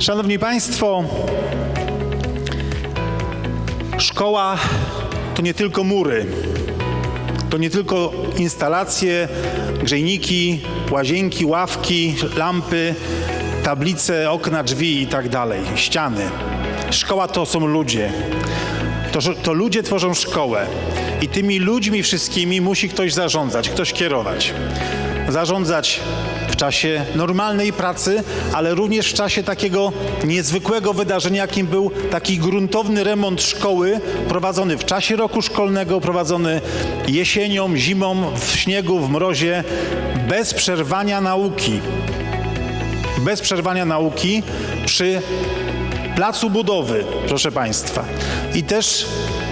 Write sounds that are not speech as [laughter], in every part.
Szanowni Państwo, szkoła to nie tylko mury, to nie tylko instalacje, grzejniki, łazienki, ławki, lampy, tablice, okna, drzwi i tak dalej, ściany. Szkoła to są ludzie. To, to ludzie tworzą szkołę i tymi ludźmi wszystkimi musi ktoś zarządzać, ktoś kierować. Zarządzać w czasie normalnej pracy, ale również w czasie takiego niezwykłego wydarzenia, jakim był taki gruntowny remont szkoły prowadzony w czasie roku szkolnego, prowadzony jesienią, zimą, w śniegu, w mrozie, bez przerwania nauki. Bez przerwania nauki przy placu budowy, proszę Państwa. I też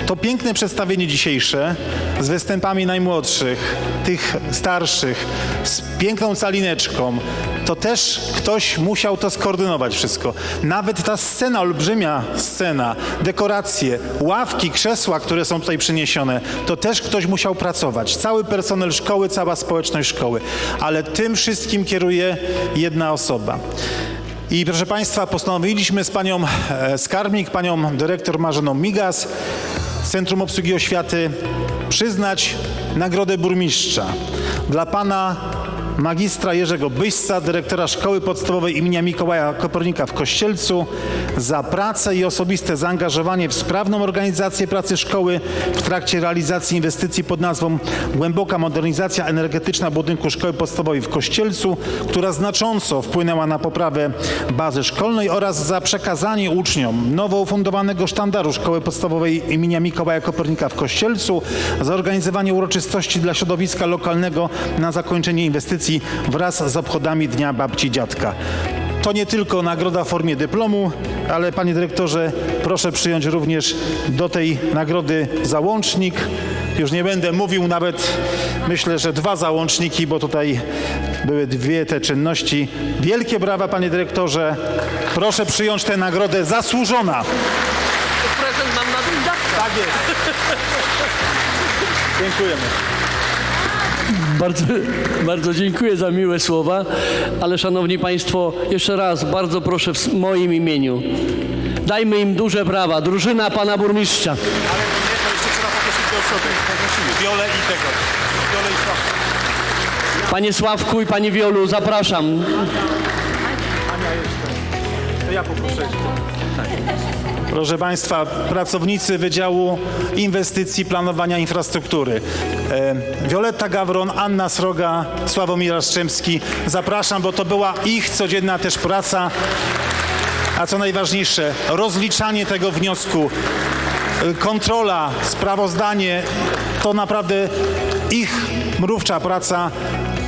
to piękne przedstawienie dzisiejsze z występami najmłodszych, tych starszych, z piękną calineczką, to też ktoś musiał to skoordynować wszystko. Nawet ta scena, olbrzymia scena, dekoracje, ławki, krzesła, które są tutaj przyniesione, to też ktoś musiał pracować. Cały personel szkoły, cała społeczność szkoły. Ale tym wszystkim kieruje jedna osoba. I proszę Państwa, postanowiliśmy z panią e, skarbnik, panią dyrektor Marzeną Migas Centrum Obsługi Oświaty przyznać nagrodę burmistrza. Dla pana magistra Jerzego Byśca, dyrektora Szkoły Podstawowej imienia Mikołaja Kopernika w Kościelcu za pracę i osobiste zaangażowanie w sprawną organizację pracy szkoły w trakcie realizacji inwestycji pod nazwą Głęboka Modernizacja Energetyczna Budynku Szkoły Podstawowej w Kościelcu, która znacząco wpłynęła na poprawę bazy szkolnej oraz za przekazanie uczniom nowo ufundowanego sztandaru Szkoły Podstawowej imienia Mikołaja Kopernika w Kościelcu, za organizowanie uroczystości dla środowiska lokalnego na zakończenie inwestycji wraz z obchodami Dnia Babci Dziadka. To nie tylko nagroda w formie dyplomu, ale panie dyrektorze, proszę przyjąć również do tej nagrody załącznik. Już nie będę mówił nawet, myślę, że dwa załączniki, bo tutaj były dwie te czynności. Wielkie brawa panie dyrektorze. Proszę przyjąć tę nagrodę zasłużona. Prezent mam na dziadka. Tak jest. [laughs] Dziękujemy. Bardzo, bardzo dziękuję za miłe słowa, ale szanowni państwo, jeszcze raz bardzo proszę w moim imieniu. Dajmy im duże brawa. Drużyna pana burmistrza. Ale nie, to jeszcze trzeba poprosić do osoby. Wiolę i tego. Wiolę i Sławka. Panie Sławku i pani Wiolu, zapraszam. Ja poproszę jeszcze. Proszę Państwa, pracownicy Wydziału Inwestycji Planowania Infrastruktury. E, Wioletta Gawron, Anna Sroga, Sławomir Szczemski. Zapraszam, bo to była ich codzienna też praca. A co najważniejsze, rozliczanie tego wniosku, e, kontrola, sprawozdanie, to naprawdę ich mrówcza praca.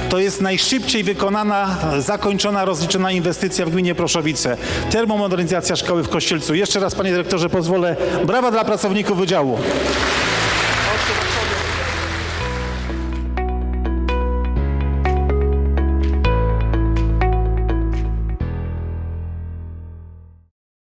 To jest najszybciej wykonana, zakończona, rozliczona inwestycja w gminie Proszowice. Termomodernizacja szkoły w Kościelcu. Jeszcze raz, panie dyrektorze, pozwolę. Brawa dla pracowników wydziału.